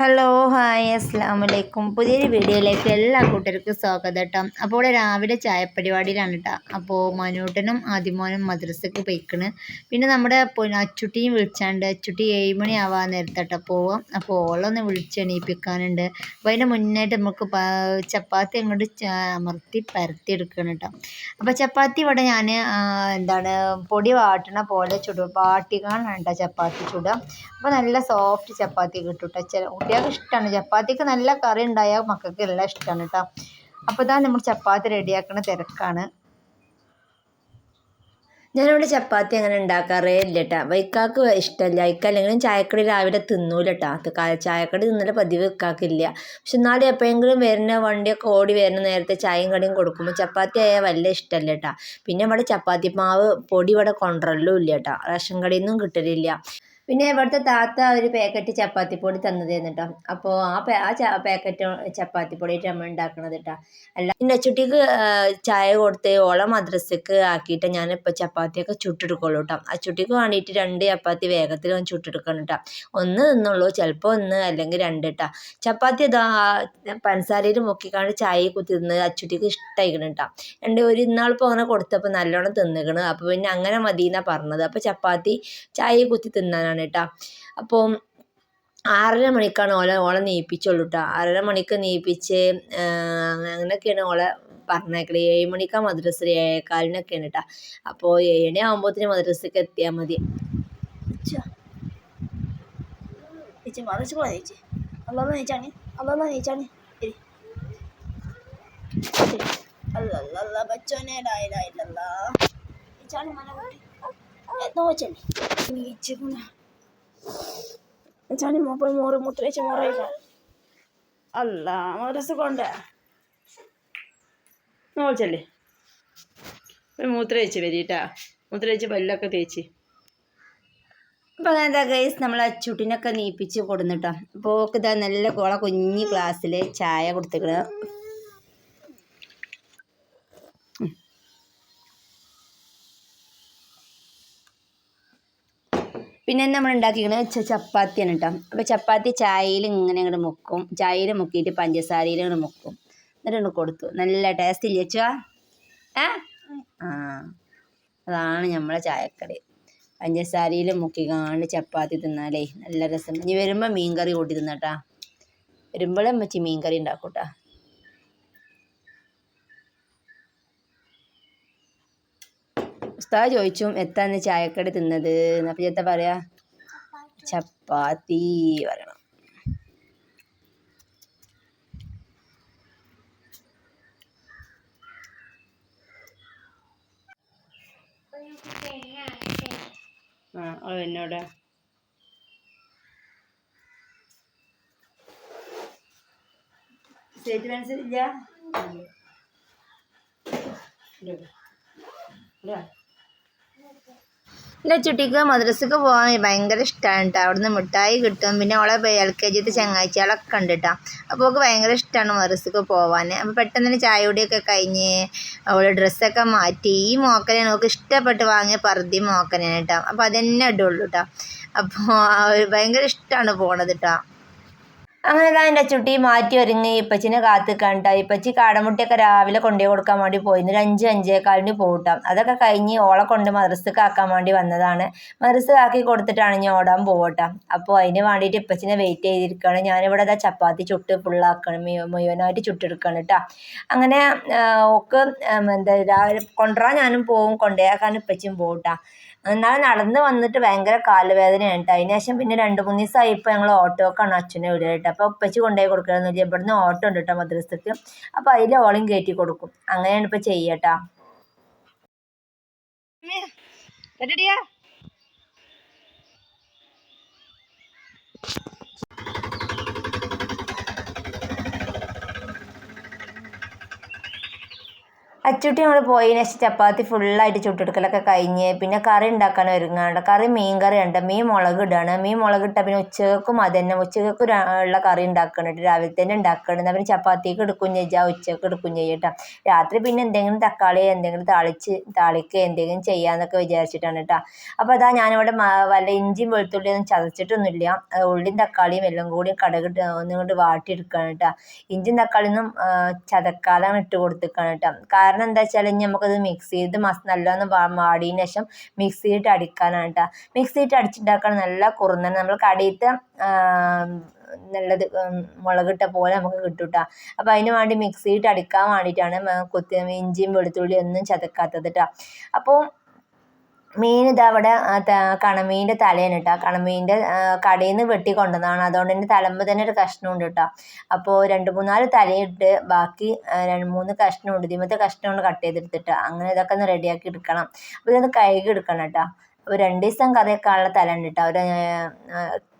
Hello hi അസ്സാം വലൈക്കും പുതിയൊരു വീഡിയോയിലേക്ക് എല്ലാ കൂട്ടർക്കും സ്വാഗതം. കേട്ടോ അപ്പോൾ രാവിലെ ചായപ്പരിപാടിയിലാണ് കേട്ടോ അപ്പോൾ മനൂട്ടനും ആദിമോനും മദ്രസക്ക് പോയിക്കണ്. പിന്നെ നമ്മുടെ അച്ചുട്ടിയും വിളിച്ചാണ്ട് അച്ചുട്ടി ഏഴ് മണി ആവാൻ നേരത്തട്ടോ പോവാം. അപ്പോൾ ഓളൊന്ന് വിളിച്ചെണീപ്പിക്കാനുണ്ട്. അപ്പോൾ അതിന്റെ മുന്നായിട്ട് നമുക്ക് ചപ്പാത്തി അങ്ങോട്ട് അമർത്തി പരത്തി എടുക്കണം കേട്ടോ അപ്പോൾ ചപ്പാത്തി ഇവിടെ ഞാൻ എന്താണ് പൊടി വാട്ടണ പോലെ ചുടും. വാട്ടിക്കാണാണ് കേട്ടോ ചപ്പാത്തി ചുടുക അപ്പോൾ നല്ല സോഫ്റ്റ് ചപ്പാത്തി കിട്ടും കേട്ടോ ചില കുട്ടികൾക്ക് ഇഷ്ടമാണ് ചപ്പാത്തിക്ക് നല്ല കറി ഉണ്ടായാൽ മക്കൾക്ക് എല്ലാം ഇഷ്ടമാണ് കേട്ടോ അപ്പോൾ ഇതാ നമ്മൾ ചപ്പാത്തി റെഡിയാക്കണ തിരക്കാണ്. ഞാനിവിടെ ചപ്പാത്തി അങ്ങനെ ഉണ്ടാക്കാറേ ഇല്ല കേട്ടോ വൈക്കാക്ക് ഇഷ്ടമല്ല വൈക്ക അല്ലെങ്കിലും ചായക്കടി രാവിലെ തിന്നൂല കേട്ടോ ചായക്കടി തിന്നല പതിവ് വെക്കാക്കില്ല. പക്ഷെ എന്നാലും എപ്പോഴെങ്കിലും വരുന്ന വണ്ടിയൊക്കെ ഓടി വരുന്ന നേരത്തെ ചായയും കടിയും കൊടുക്കുമ്പോൾ ചപ്പാത്തി ആയാൽ വല്ല ഇഷ്ടമല്ല കേട്ടോ പിന്നെ ഇവിടെ ചപ്പാത്തി മാവ് പൊടി ഇവിടെ കൊണ്ടുവരലും ഇല്ല കേട്ടോ റേഷൻ കടയിൽ നിന്നും കിട്ടലില്ല. പിന്നെ ഇവിടുത്തെ താത്ത ഒരു പാക്കറ്റ് ചപ്പാത്തിപ്പൊടി തന്നതായിരുന്നു കേട്ടോ അപ്പോൾ ആ ആ പാക്കറ്റ് ചപ്പാത്തിപ്പൊടിയിട്ട് നമ്മൾ ഉണ്ടാക്കണത് കേട്ടോ അല്ല പിന്നെ ചുട്ടിക്ക് ചായ കൊടുത്ത് ഓളെ മദ്രസക്ക് ആക്കിയിട്ട് ഞാൻ ഞാനിപ്പോൾ ചപ്പാത്തിയൊക്കെ ചുട്ടെടുക്കുള്ളൂ കേട്ടോ ആ ചുട്ടിക്ക് വേണ്ടിയിട്ട് രണ്ട് ചപ്പാത്തി വേഗത്തിൽ ഒന്ന് ചുട്ടെടുക്കണം കേട്ടോ ഒന്ന് തിന്നുള്ളൂ ചിലപ്പോൾ ഒന്ന് അല്ലെങ്കിൽ രണ്ട് കേട്ടോ ചപ്പാത്തി ഇതാ പഞ്ചസാരയിൽ മുക്കിക്കാണ്ട് ചായ കുത്തി തിന്ന് അച്ചുട്ടിക്ക് ഇഷ്ടമായിക്കണം കേട്ടോ രണ്ട് ഒരു ഇന്നാളിപ്പോൾ അങ്ങനെ കൊടുത്തപ്പോൾ നല്ലോണം തിന്നുകണ് അപ്പോൾ പിന്നെ അങ്ങനെ മതി എന്നാണ് പറഞ്ഞത്. അപ്പോൾ ചപ്പാത്തി ചായ കുത്തി തിന്നാനാണ് കേട്ടോ. അപ്പോൾ ആറര മണിക്കാണ് ഓല ഓളെ നീപ്പിച്ചുള്ളൂ കേട്ടോ ആറര മണിക്ക് നീപ്പിച്ച് അങ്ങനെയൊക്കെയാണ് ഓളെ പറഞ്ഞേക്കണത് ഏഴ് മണിക്കാണ് മദ്രസ ഏഴേക്കാലിനൊക്കെയാണ് കേട്ടോ അപ്പോൾ ഏഴണി ആകുമ്പോഴത്തേന് മദ്രസക്ക് എത്തിയാൽ മതി. ചേച്ചി മന നോച്ചല്ലേ നീച്ചുകുണ നീച്ചാണ് മോപ്പ മോറ് മുത്രേച്ച് മോറയില്ല അല്ല മറസ് കൊണ്ട് നോച്ചല്ലേ മൂത്രയിച്ച് വരിട്ടാ. മൂത്രയിച്ച് പല്ലൊക്കെ തേച്ച്. അപ്പോൾ എന്താ ഗൈസ് നമ്മൾ അച്ചുട്ടിനൊക്കെ നീപ്പിച്ച് കൊടുന്നിട്ടോ. അപ്പോൾ ഓക്ക് ഇതാ നല്ല കോള കുഞ്ഞി ഗ്ലാസ്സിൽ ചായ കൊടുത്തിക്കണ പിന്നെ നമ്മൾ ഉണ്ടാക്കിക്കണത് ചപ്പാത്തിയാണ് കേട്ടോ. അപ്പോൾ ചപ്പാത്തി ചായയിൽ ഇങ്ങനെ അങ്ങോട്ട് മുക്കും. ചായയിൽ മുക്കിയിട്ട് പഞ്ചസാരയിൽ അങ്ങോട്ട് മുക്കും. എന്നിട്ട് കൊടുത്തു. നല്ല ടേസ്റ്റ് ഇല്ല വെച്ചാ ആ. അതാണ് നമ്മളെ ചായക്കടി. പഞ്ചസാരയിൽ മുക്കി കാണ്ട് ചപ്പാത്തി തിന്നാലേ നല്ല രസം. ഇനി വരുമ്പോൾ മീൻ കറി കൂട്ടി തിന്നട്ടാ. വരുമ്പോഴേ അമ്മച്ചി മീൻ കറി ഉണ്ടാക്കൂട്ടാ. ഉസ്താദ് ചോദിച്ചു എത്താന്ന് ചായക്കട തിന്നത്? അപ്പം ചേട്ടാ പറയാ ചപ്പാത്തി പറയണം. ആ അത് എന്നോട്. സ്റ്റേറ്റ്മെന്റ്സ് ഇല്ല. എന്റെ ചുട്ടിക്ക് മദ്രസക്ക് പോകാൻ ഭയങ്കര ഇഷ്ടമാണ് കേട്ടോ അവിടുന്ന് മിഠായി കിട്ടും. പിന്നെ അവളെ എൽ കെ ജിത്തെ ചങ്ങാഴ്ചകളൊക്കെ ഉണ്ട് കേട്ടോ അപ്പോൾ അവൾക്ക് ഭയങ്കര ഇഷ്ടമാണ് മദ്രസക്ക് പോകാൻ അപ്പോൾ പെട്ടെന്ന് തന്നെ ചായ കുടിയൊക്കെ കഴിഞ്ഞ് അവൾ ഡ്രസ്സൊക്കെ മാറ്റി. ഈ മോക്കനെ നമുക്ക് ഇഷ്ടപ്പെട്ട് വാങ്ങിയ പറുതി മോക്കനാണ് കേട്ടോ അപ്പോൾ അതന്നെ ഇടുള്ളൂ കേട്ടോ അപ്പോൾ ഭയങ്കര ഇഷ്ടമാണ് പോണത് കേട്ടോ അങ്ങനെ ഇതാ എന്റെ അച്ചുട്ടി മാറ്റി ഒരുങ്ങി. ഇപ്പച്ചിനെ കാത്ത് കണ്ട. ഇപ്പച്ചി കാടമുട്ടിയൊക്കെ രാവിലെ കൊണ്ടു കൊടുക്കാൻ വേണ്ടി പോയി. ഒരു അഞ്ച് അഞ്ചേക്കാലിന് പോകട്ടാം അതൊക്കെ കഴിഞ്ഞ് ഓളെ കൊണ്ട് മദ്രസക്ക് ആക്കാൻ വേണ്ടി വന്നതാണ്. മദ്രസക്ക് ആക്കി കൊടുത്തിട്ടാണ് ഞാൻ ഓടാൻ പോകട്ടാം അപ്പോൾ അതിന് വേണ്ടിയിട്ട് ഇപ്പച്ചിനെ വെയിറ്റ് ചെയ്തിരിക്കുകയാണ് ഞാനിവിടെ അതാ ചപ്പാത്തി ചുട്ട് ഫുള്ളാക്കണം. മുഴുവനായിട്ട് ചുട്ടെടുക്കണം കേട്ടോ അങ്ങനെ ഓക്ക് എന്താ രാവിലെ കൊണ്ടുവരാൻ ഞാനും പോവും. കൊണ്ടുപോയാക്കാൻ ഇപ്പച്ചും പോകട്ടാ എന്നാൽ നടന്ന് വന്നിട്ട് ഭയങ്കര കാലുവേദനയാണ് കേട്ടോ അതിന് ശേഷം പിന്നെ രണ്ട് മൂന്ന് ദിവസമായി ഇപ്പോൾ ഞങ്ങൾ ഓട്ടോക്കാണ് അച്ഛനെ വിടുക കേട്ടോ അപ്പോൾ ഉപ്പച്ച് കൊണ്ടുപോയി കൊടുക്കണമെന്നില്ല ഇവിടുന്ന് ഓട്ടോ ഉണ്ട് കേട്ടോ മദ്രസക്ക്. അപ്പോൾ അതിൽ ഓളം കയറ്റി കൊടുക്കും. അങ്ങനെയാണ് ഇപ്പോൾ ചെയ്യട്ടാ അച്ചുട്ടി നമ്മൾ പോയതിന് ശേഷം ചപ്പാത്തി ഫുള്ളായിട്ട് ചുട്ടെടുക്കലൊക്കെ കഴിഞ്ഞ് പിന്നെ കറി ഉണ്ടാക്കാൻ ഒരുങ്ങാണ്ട്. കറി മീൻ കറി ഉണ്ട്. മീൻ മുളക് ഇടാണ്. മീൻ മുളക് ഇട്ട പിന്നെ ഉച്ചക്കും അത് തന്നെ. ഉച്ചയ്ക്ക് ഉള്ള കറി ഉണ്ടാക്കണിട്ട് രാവിലെ തന്നെ ഉണ്ടാക്കണം പിന്നെ ചപ്പാത്തിക്ക് എടുക്കും ചെയ്യാം. ഉച്ചയ്ക്ക് എടുക്കും ചെയ്യട്ടോ രാത്രി പിന്നെ എന്തെങ്കിലും തക്കാളി എന്തെങ്കിലും താളിച്ച് താളിക്ക് എന്തെങ്കിലും ചെയ്യാന്നൊക്കെ വിചാരിച്ചിട്ടാണ് കേട്ടോ. അപ്പോൾ അതാ ഞാനിവിടെ വല്ല ഇഞ്ചിയും വെളുത്തുള്ളിയൊന്നും ചതച്ചിട്ടൊന്നുമില്ല. ഉള്ളിയും തക്കാളിയും എല്ലാം കൂടി കടകിട്ട് ഒന്നുകൊണ്ട് വാട്ടിയെടുക്കുകയാണ് കേട്ടോ. ഇഞ്ചിയും തക്കാളിയൊന്നും ചതക്കാലാണ് ഇട്ട് കൊടുത്തിരിക്കുകയാണ് കേട്ടോ. കാരണം എന്താ വെച്ചാൽ ഇനി നമുക്കത് മിക്സ് ചെയ്ത് മസ് നല്ലോണം വാടിയതിന് ശേഷം മിക്സിയിട്ട് അടിക്കാനാണ് കേട്ടോ മിക്സിയിട്ട് അടിച്ചുണ്ടാക്കാൻ നല്ല കുറുന്ന നമ്മൾ കടയിലത്തെ നല്ലത് മുളകിട്ട പോലെ നമുക്ക് കിട്ടും കേട്ടോ അപ്പോൾ അതിന് വേണ്ടി മിക്സിയിട്ട് അടിക്കാൻ വേണ്ടിയിട്ടാണ് കുത്തി ഇഞ്ചിയും വെളുത്തുള്ളിയും ഒന്നും ചതക്കാത്തത് കേട്ടോ അപ്പോൾ മീൻ ഇതാ അവിടെ ആ, ത- കണമീന്റെ തലയാണ് കേട്ടോ കണമീന്റെ കടയിൽ നിന്ന് വെട്ടി കൊണ്ടുവന്നതാണ് അതുകൊണ്ട് തന്നെ തലമ്പ് തന്നെ ഒരു കഷ്ണമുണ്ട് കേട്ടോ അപ്പോൾ രണ്ട് മൂന്നാൽ തലയിട്ട് ബാക്കി രണ്ട് മൂന്ന് കഷ്ണമുണ്ട്. ഇതിമത്തെ കഷ്ണം കൊണ്ട് കട്ട് ചെയ്തെടുത്തിട്ട്. അങ്ങനെ ഇതൊക്കെ ഒന്ന് റെഡിയാക്കി എടുക്കണം. അപ്പോൾ ഇതൊന്ന് കഴുകി എടുക്കണം കേട്ടോ അപ്പോൾ രണ്ട് ദിവസം കറിയൊക്കെയുള്ള തല ഉണ്ട് കേട്ടോ ഒരു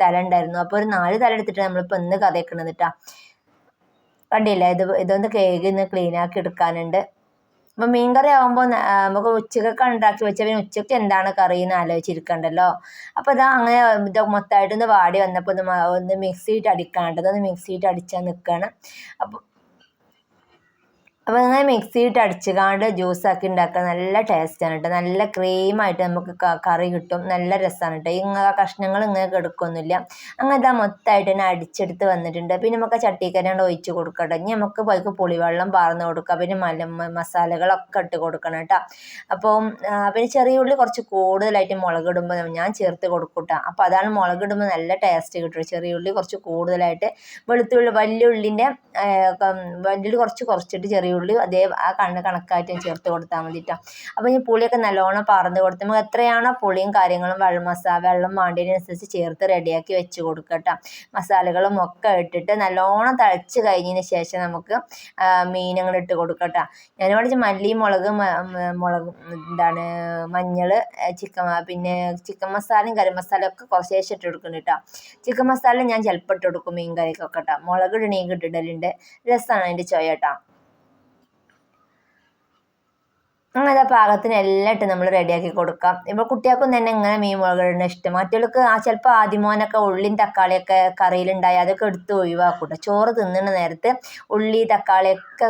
തല ഉണ്ടായിരുന്നു അപ്പോൾ ഒരു നാല് തല എടുത്തിട്ട് നമ്മളിപ്പോൾ ഇന്ന് കറി വെക്കണത് കേട്ടോ കണ്ടില്ലേ? ഇത് ഇതൊന്ന് കഴുകി ഒന്ന് ക്ലീനാക്കി എടുക്കാനുണ്ട്. അപ്പം മീൻകറി ആകുമ്പോൾ നമുക്ക് ഉച്ചക്കൊക്കെ ഉണ്ടാക്കി വെച്ചാൽ പിന്നെ ഉച്ചയ്ക്ക് എന്താണ് കറി എന്ന് ആലോചിച്ചിരിക്കണ്ടല്ലോ. അപ്പോൾ ഇതാ അങ്ങനെ ഇത് മൊത്തമായിട്ടൊന്ന് വാടി വന്നപ്പോൾ ഒന്ന് ഒന്ന് മിക്സിയിട്ട് അടിക്കാണ്ടത് അതൊന്ന് മിക്സിയിട്ട് അടിച്ചാൽ നിൽക്കുകയാണ് അപ്പോൾ അപ്പോൾ അങ്ങനെ മിക്സിയിട്ട് അടിച്ചുകാണ്ട് ജ്യൂസാക്കി ഉണ്ടാക്കുക നല്ല ടേസ്റ്റാണ് കേട്ടോ നല്ല ക്രീമായിട്ട് നമുക്ക് കറി കിട്ടും. നല്ല രസമാണ് കേട്ടോ ഇങ്ങനെ കഷ്ണങ്ങൾ ഇങ്ങനെ എടുക്കൊന്നുമില്ല അങ്ങനത്തെ മൊത്തമായിട്ട് തന്നെ അടിച്ചെടുത്ത് വന്നിട്ടുണ്ട്. പിന്നെ നമുക്ക് ചട്ടിക്കരണ്ട് ഒഴിച്ച് കൊടുക്കട്ടെ. ഇനി നമുക്ക് പോയിക്ക് പുളിവെള്ളം പാർന്ന് കൊടുക്കുക പിന്നെ മല മസാലകളൊക്കെ ഇട്ട് കൊടുക്കണം കേട്ടോ അപ്പോൾ പിന്നെ ചെറിയ ഉള്ളി കുറച്ച് കൂടുതലായിട്ട് മുളക് ഇടുമ്പോൾ ഞാൻ ചേർത്ത് കൊടുക്കൂട്ടാ. കേട്ടോ അപ്പോൾ അതാണ് മുളക് ഇടുമ്പോൾ നല്ല ടേസ്റ്റ് കിട്ടും. ചെറിയ ഉള്ളി കുറച്ച് കൂടുതലായിട്ട് വെളുത്തുള്ളി വലിയ ഉള്ളിന്റെ വലിയ കുറച്ച് കുറച്ചിട്ട് ചെറിയ ഉള്ളി അതേ ആ കണ്ണ് കണക്കായിട്ട് ചേർത്ത് കൊടുത്താൽ മതിട്ടോ അപ്പോൾ ഈ പുളിയൊക്കെ നല്ലോണം പറന്ന് കൊടുത്ത് നമുക്ക് എത്രയാണോ പുളിയും കാര്യങ്ങളും വെള്ളം മസാല വെള്ളം വേണ്ടതിനനുസരിച്ച് ചേർത്ത് റെഡിയാക്കി വെച്ച് കൊടുക്കുക കേട്ടോ മസാലകളും ഒക്കെ ഇട്ടിട്ട് നല്ലോണം തളിച്ച് കഴിഞ്ഞതിന് ശേഷം നമുക്ക് മീനങ്ങൾ ഇട്ട് കൊടുക്കുക കേട്ടോ ഞാനിവിടെ മല്ലി മുളക് മുളക് എന്താണ് മഞ്ഞൾ ചിക്കൻ പിന്നെ ചിക്കൻ മസാലയും ഗരം മസാലയും ഒക്കെ കുറച്ച് ശേഷം ഇട്ട് കൊടുക്കുന്നുണ്ട് കേട്ടോ ചിക്കൻ മസാല ഞാൻ ചിലപ്പോൾ ഇട്ട് കൊടുക്കും മീൻ കറിക്കൊക്കെ കേട്ടോ മുളക് ഇടണീ ഇട്ടിടലുണ്ട് രസമാണ് അതിന്റെ ചോയ കേട്ടോ അങ്ങനെ പാകത്തിന് എല്ലാം ഇട്ട് നമ്മൾ റെഡിയാക്കി കൊടുക്കാം. ഇപ്പോൾ കുട്ടികൾക്കും തന്നെ ഇങ്ങനെ മീൻ മുളകിടുന്ന ഇഷ്ടം. മറ്റുള്ളവർക്ക് ആ ചിലപ്പോൾ ആദ്യമോനൊക്കെ ഉള്ളിയും തക്കാളിയൊക്കെ കറിയിലുണ്ടായി അതൊക്കെ എടുത്ത് ഒഴിവാക്കൂട്ടോ. ചോറ് തിന്നുന്ന നേരത്ത് ഉള്ളി തക്കാളിയൊക്കെ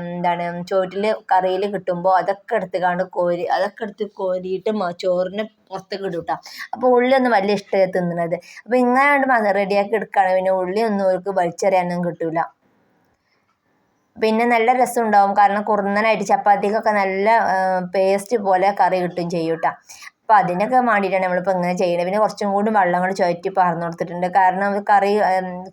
എന്താണ് ചോറ്റിൽ കറിയിൽ കിട്ടുമ്പോൾ അതൊക്കെ എടുത്ത് കണ്ട് കോരി അതൊക്കെ എടുത്ത് കോരിയിട്ട് ചോറിന് പുറത്തേക്ക് ഇടും അപ്പോൾ ഉള്ളിയൊന്നും വലിയ ഇഷ്ടമായി തിന്നണത്. അപ്പോൾ ഇങ്ങനെ റെഡിയാക്കി എടുക്കുകയാണെങ്കിൽ പിന്നെ ഉള്ളിയൊന്നും അവർക്ക് വലിച്ചെറിയാനൊന്നും കിട്ടില്ല പിന്നെ നല്ല രസം ഉണ്ടാവും കാരണം കുറുന്നനായിട്ട് ചപ്പാത്തിക്കൊക്കെ നല്ല പേസ്റ്റ് പോലെ കറി കിട്ടും ചെയ്യും കേട്ടോ അപ്പോൾ അതിനൊക്കെ വേണ്ടിയിട്ടാണ് നമ്മളിപ്പോൾ ഇങ്ങനെ ചെയ്യുന്നത് പിന്നെ കുറച്ചും കൂടി വെള്ളം കൂടി ചുറ്റി പറഞ്ഞു കൊടുത്തിട്ടുണ്ട്. കാരണം കറി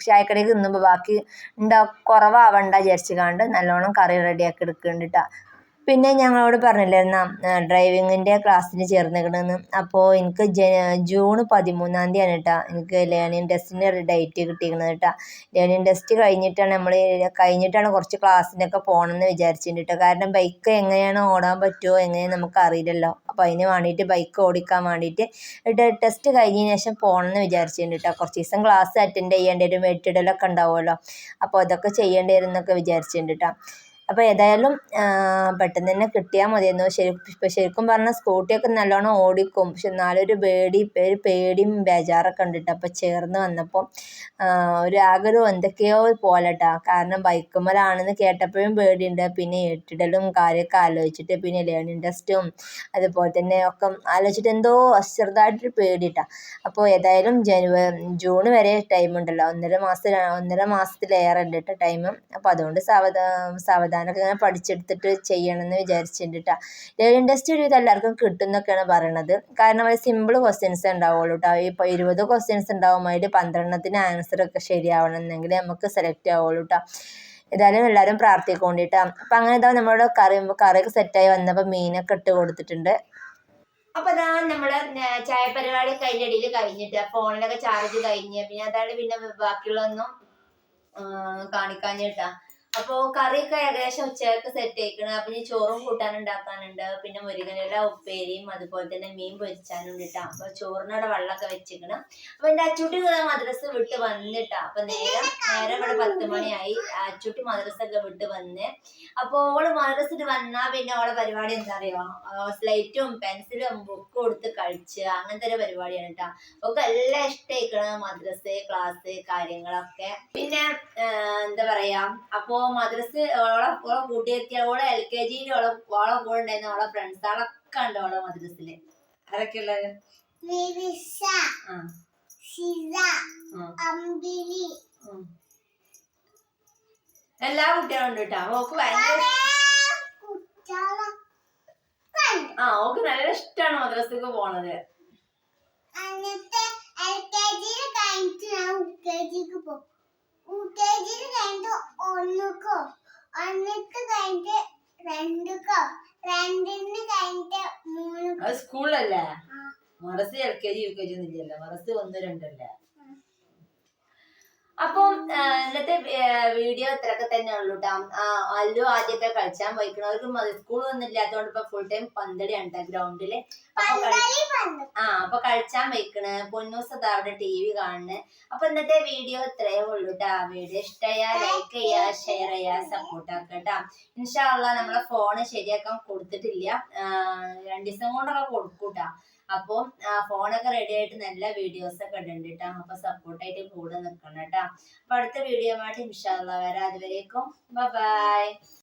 ചായക്കടയിൽ തിന്നുമ്പോൾ ബാക്കി ഉണ്ടാ കുറവാവണ്ട വിചാരിച്ച് കണ്ട് നല്ലോണം കറി റെഡിയാക്കി എടുക്കുന്നുണ്ട് കേട്ടോ പിന്നെ ഞങ്ങളോട് പറഞ്ഞില്ലായിരുന്ന ഡ്രൈവിങ്ങിന്റെ ക്ലാസ്സിന് ചേർന്നിക്കണമെന്ന് അപ്പോൾ എനിക്ക് ജ ജൂൺ പതിമൂന്നാം തീയതിയാണ് കേട്ടോ. എനിക്ക് ലേണിംഗ് ടെസ്റ്റിന്റെ ഡേറ്റ് കിട്ടിയിരിക്കുന്നത് കേട്ടോ. ലേണിംഗ് ടെസ്റ്റ് കഴിഞ്ഞിട്ടാണ് നമ്മൾ കഴിഞ്ഞിട്ടാണ് കുറച്ച് ക്ലാസ്സിനൊക്കെ പോകണമെന്ന് വിചാരിച്ചിട്ടുണ്ട് കേട്ടോ. കാരണം ബൈക്ക് എങ്ങനെയാണ് ഓടാൻ പറ്റുമോ എങ്ങനെയാണ് നമുക്ക് അറിയില്ലല്ലോ. അപ്പോൾ അതിന് വേണ്ടിയിട്ട് ബൈക്ക് ഓടിക്കാൻ വേണ്ടിയിട്ട് ടെസ്റ്റ് കഴിഞ്ഞതിന് ശേഷം പോകണമെന്ന് വിചാരിച്ചിട്ടുണ്ട് കേട്ടോ. കുറച്ച് ദിവസം ക്ലാസ് അറ്റൻഡ് ചെയ്യേണ്ടി വരും വെട്ടിടലൊക്കെ ഉണ്ടാവുമല്ലോ. അപ്പോൾ അതൊക്കെ ചെയ്യേണ്ടി വരും എന്നൊക്കെ വിചാരിച്ചിട്ടുണ്ട് കേട്ടോ. അപ്പോൾ ഏതായാലും പെട്ടെന്ന് തന്നെ കിട്ടിയാൽ മതിയായിരുന്നു ശരി ശരിക്കും പറഞ്ഞാൽ സ്കൂട്ടിയൊക്കെ നല്ലോണം ഓടിക്കും. പക്ഷെ എന്നാലും ഒരു പേടി ഒരു പേടിയും ബേജാറൊക്കെ ഉണ്ട് അപ്പോൾ ചേർന്ന് വന്നപ്പോൾ ഒരു ആകെ ഒരു എന്തൊക്കെയോ പോലെ കേട്ടോ കാരണം ബൈക്കുമ്മലാണെന്ന് കേട്ടപ്പോഴും പേടിയുണ്ട്. പിന്നെ ഏറ്റിടലും കാര്യമൊക്കെ ആലോചിച്ചിട്ട് പിന്നെ ലേണിംഗ് ടെസ്റ്റും അതുപോലെ തന്നെ ഒക്കെ ആലോചിച്ചിട്ട് എന്തോ അശ്രദ്ധമായിട്ടൊരു പേടി കേട്ടോ അപ്പോൾ ഏതായാലും ജനുവരി ജൂൺ വരെ ടൈം ഉണ്ടല്ലോ. ഒന്നര മാസം ഒന്നര മാസത്തിലേറെ ഉണ്ട് കേട്ടോ ടൈം അപ്പോൾ അതുകൊണ്ട് സാവധാ സാവധാനമൊക്കെ ഞാൻ പഠിച്ചെടുത്തിട്ട് ചെയ്യണമെന്ന് വിചാരിച്ചിട്ടുണ്ട് കേട്ടോ ലേണിംഗ് ടെസ്റ്റ് ഒരുവിധം എല്ലാവർക്കും കിട്ടും എന്നൊക്കെയാണ് പറയണത്. കാരണം അത് സിമ്പിൾ ക്വസ്റ്റ്യൻസ് ഉണ്ടാവുള്ളൂ കേട്ടോ ഇപ്പോൾ ഇരുപത് ക്വസ്റ്റ്യൻസ് ഉണ്ടാവും. അതിൽ പന്ത്രണ്ടെണ്ണത്തിന് ആൻസറൊക്കെ ശരിയാവണമെന്നെങ്കിൽ നമുക്ക് സെലക്ട് ആവുള്ളൂ കേട്ടോ ഏതായാലും എല്ലാവരും പ്രാർത്ഥിക്കൊണ്ടിട്ടാ. അപ്പം അങ്ങനെ ഇതാ നമ്മളോട് കറി കറിയൊക്കെ സെറ്റായി വന്നപ്പോൾ മീനൊക്കെ ഇട്ട് കൊടുത്തിട്ടുണ്ട്. അപ്പൊ അതാ നമ്മൾ ചായ പരിപാടി കഴിഞ്ഞ ഇടയിൽ കഴിഞ്ഞിട്ട് ഫോണിലൊക്കെ ചാർജ് കഴിഞ്ഞ്. പിന്നെ അതാണ് പിന്നെ ബാക്കിയുള്ളതൊന്നും കാണിക്കാഞ്ഞിട്ടാ. അപ്പോൾ കറിയൊക്കെ ഏകദേശം ഉച്ചയ്ക്ക് സെറ്റ് ആയിക്കണ്. അപ്പൊ ഇനി ചോറും കൂട്ടാൻ ഉണ്ടാക്കാനുണ്ട്. പിന്നെ മുരുകനില ഉപ്പേരിയും അതുപോലെ തന്നെ മീൻ പൊരിച്ചാനും ഇട്ടാ അപ്പൊ ചോറിനോടെ വെള്ളമൊക്കെ വെച്ചിക്കണം അപ്പൊ എന്റെ അച്ചൂട്ടി മദ്രസ വിട്ട് വന്നിട്ടാ. അപ്പൊ നേരം നേരം ഇവിടെ പത്ത് മണിയായി. അച്ചൂട്ടി മദ്രസ ഒക്കെ വിട്ട് വന്ന്. അപ്പൊ ഓൾ മദ്രസിട്ട് വന്നാ പിന്നെ ഓളെ പരിപാടി എന്താ അറിയോ സ്ലൈറ്റും പെൻസിലും ബുക്ക് കൊടുത്ത് കളിച്ച് അങ്ങനത്തെ ഒരു പരിപാടിയാണ് കേട്ടോ ഒക്കെ എല്ലാം ഇഷ്ടമായിക്കണം മദ്രസ് ക്ലാസ് കാര്യങ്ങളൊക്കെ. പിന്നെ എന്താ പറയാ? അപ്പോ മദ്രസ് ഓളെ ഓളെ കൂട്ടിയെത്തിയ ഓളെ എൽ കെ ജിയിൽ ഓളെ ഓളെ കൂടെ ഉണ്ടായിരുന്ന ഓളെ ഫ്രണ്ട്സുകളൊക്കെ ഉണ്ട് ഓളെ മദ്രസിൽ. ആരൊക്കെ ഉള്ളത് എല്ലാ കുട്ടികളും ഉണ്ട് കേട്ടോ. ഓക്ക് ഭയങ്കര ആ ഓക്ക് നല്ല ഇഷ്ടമാണ് മദ്രസക്ക് പോണത്. എന്നിട്ട് എൽ കെ ജിയിൽ കഴിഞ്ഞിട്ട് ഞാൻ യു കെ ജിക്ക് പോകും കഴിഞ്ഞിട്ട് ഒന്നുക്കോ. ഒന്നിക്ക് കഴിഞ്ഞിട്ട് രണ്ടുക്കോ. രണ്ടിന് കഴിഞ്ഞിട്ട് മൂന്നുക്കോ. അത് സ്കൂളിലല്ലേ മറസ് L K G U K G ഒന്നും ഇല്ലല്ലോ. മറസ് ഒന്ന് രണ്ടല്ലേ അപ്പം ഇന്നത്തെ വീഡിയോ ഇത്രയൊക്കെ തന്നെ ഉള്ളൂ കേട്ടോ അല്ലു ആദ്യത്തെ കളിച്ചാൻ പോയിക്കണം. അവർക്ക് സ്കൂൾ ഒന്നും ഇല്ലാത്തതുകൊണ്ട് ഇപ്പൊ ഫുൾ ടൈം പന്തടി കേട്ടോ ഗ്രൗണ്ടിൽ ആ അപ്പൊ കളിച്ചാൻ വെക്കണ് പൊന്നു അതാ അവിടെ ടി വി കാണണ്. അപ്പൊ ഇന്നത്തെ വീഡിയോ ഇത്രയേ ഉള്ളൂ കേട്ടാ വീഡിയോ ഇഷ്ടയാ ലൈക്ക് ചെയ്യാ ഷെയർ ചെയ്യാ സപ്പോർട്ട് ആക്കട്ടാ ഇൻഷാള്ള നമ്മളെ ഫോണ് ശരിയാക്കാൻ കൊടുത്തിട്ടില്ല. രണ്ട് ദിവസം കൊണ്ടൊക്കെ കൊടുക്കൂട്ടാ അപ്പം ഫോണൊക്കെ റെഡി ആയിട്ട് നല്ല വീഡിയോസ് ഒക്കെ ഉണ്ട് കേട്ടോ അപ്പൊ സപ്പോർട്ടായിട്ട് കൂടെ നിൽക്കണം കേട്ടോ അപ്പൊ അടുത്ത വീഡിയോ ആയിട്ട് ഇൻഷാല്ല വരാം. അതുവരേക്കും. ബൈ